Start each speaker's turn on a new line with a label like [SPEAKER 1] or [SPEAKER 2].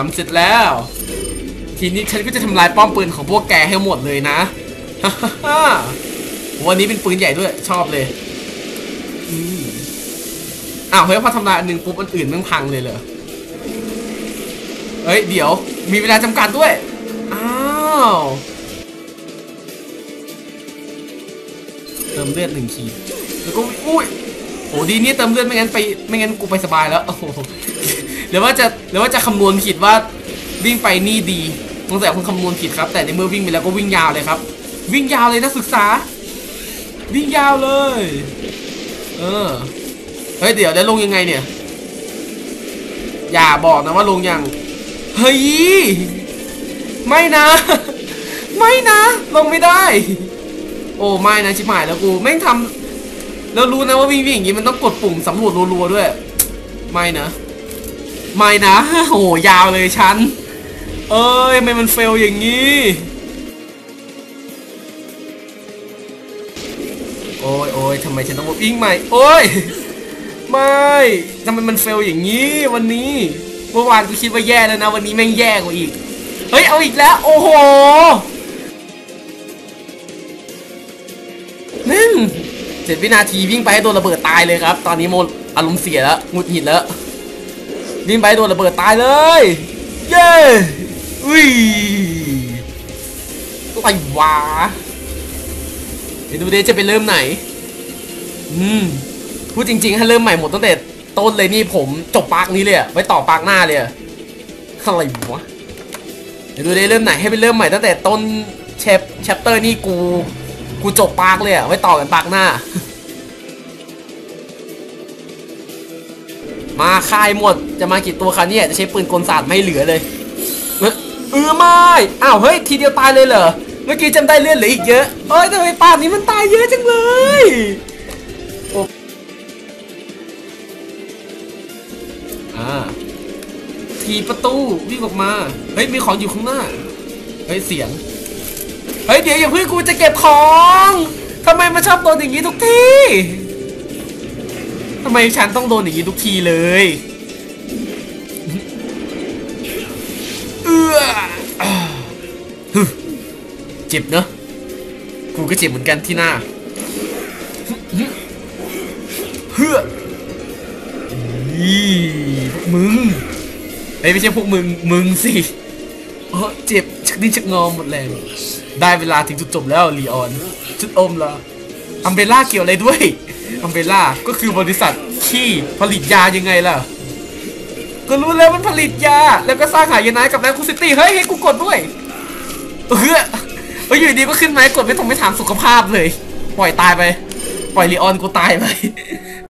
[SPEAKER 1] ทำเสร็จแล้ว ทีนี้ฉันก็จะทำลายป้อมปืนของพวกแกให้หมดเลยนะฮ่าวันนี้เป็นปืนใหญ่ด้วยชอบเลยอ้าวเฮ้ยพอทำลายอันหนึ่งปุ๊บอันอื่นมันพังเลยเหรอเฮ้ยเดี๋ยว มีเวลาจำกัดด้วย อ้าวเติมเลือดหนึ่งขีดแล้วก็อุ้ยโอ้ดีนี่เติมเลือดไม่งั้นไปไม่งั้นกูไปสบายแล้วโอ้ หรือว่าจะหรือว่าจะคำนวณผิดว่าวิ่งไปนี่ดีสงสัยคนคำนวณผิดครับ แต่ในเมื่อวิ่งไปแล้วก็วิ่งยาวเลยครับ วิ่งยาวเลยนักศึกษา วิ่งยาวเลย เออเฮ้ยเดี๋ยวได้ลงยังไงเนี่ย อย่าบอกนะว่าลงยังเฮ้ยไม่นะ ไม่นะ ลงไม่ได้ โอ้ไม่นะชิบหายแล้วกูแม่งทำแล้วรู้นะว่าวิ่งวิ่งอย่างงี้มันต้องกดปุ่มสำรวจรัวๆด้วย ไม่นะ ไม่นะโอ้โหยาวเลยฉัน เอ้ยทำไมมันเฟลอย่างงี้ โอ้ยโอ้ยทำไมฉันต้องมาวิ่งใหม่ โอ้ย ไม่ทำไมมันเฟลอย่างนี้วันนี้ เมื่อวานกูคิดว่าแย่แล้วนะ วันนี้แม่งแย่กว่าอีก เฮ้ย เอาอีกแล้ว โอ้โหหนึ่งเจ็ดวินาทีวิ่งไปให้โดนระเบิดตายเลยครับ ตอนนี้โมอารมณ์เสียแล้วหงุดหงิดแล้ว วิ่งไปให้โดนระเบิดตายเลย เย้อุ้ยอะไรวะเดี๋ยวดูดิจะไปเริ่มไหน อืม พูดจริงๆ ถ้าเริ่มใหม่หมดตั้งแต่ต้นเลยนี่ผมจบปากนี้เลยอะไว้ต่อปากหน้าเลยอะอะไรวะเดี๋ยวดูด้เริ่มไหนให้ไปเริ่มใหม่ตั้งแต่ต้นแชปแชปเตอร์นี่กู กูจบปากเลยอะไว้ต่อกันปากหน้า มาคายหมด จะมากี่ตัวคะเนี่ยจะใช้ปืนกลศาสตร์ไม่เหลือเลยเออไม่อ้าวเฮ้ยทีเดียวตายเลยเหรอเมื่อกี้จำได้เลือดเหลืออีกเยอะเอ้ยทำไมป่านนี้มันตายเยอะจังเลยอ่าทีประตูวิ่งออกมาเฮ้ยมีของอยู่ข้างหน้าเฮ้ยเสียงเฮ้ยเดี๋ยวอย่าเพิ่งกูจะเก็บของทำไมมันชอบโดนอย่างนี้ทุกทีทำไมฉันต้องโดนอย่างนี้ทุกทีเลยเออหึเจ็บเนอะกูก็เจ็บเหมือนกันที่หน้าเฮ้ออีพวกมึงเอ้ยไม่ใช่พวกมึง มึงสิเออเจ็บชักดิ้นชักงอมหมดแรงได้เวลาถึงจุดจบแล้วลีออน จุดอมละอัมเบล่าเกี่ยวอะไรด้วย อัมเบล่าก็คือบริษัทที่ผลิตยายังไงล่ะก็รู้แล้วมันผลิตยา แล้วก็สร้างหายนะกับแมงคูซิตี้ เฮ้ยให้กูกดด้วยเออเฮ้ยอยู่ดีก็ขึ้นไหมกดไม่ต้องไม่ถามสุขภาพเลย ปล่อยตายไป ปล่อยลีออนกูตายไป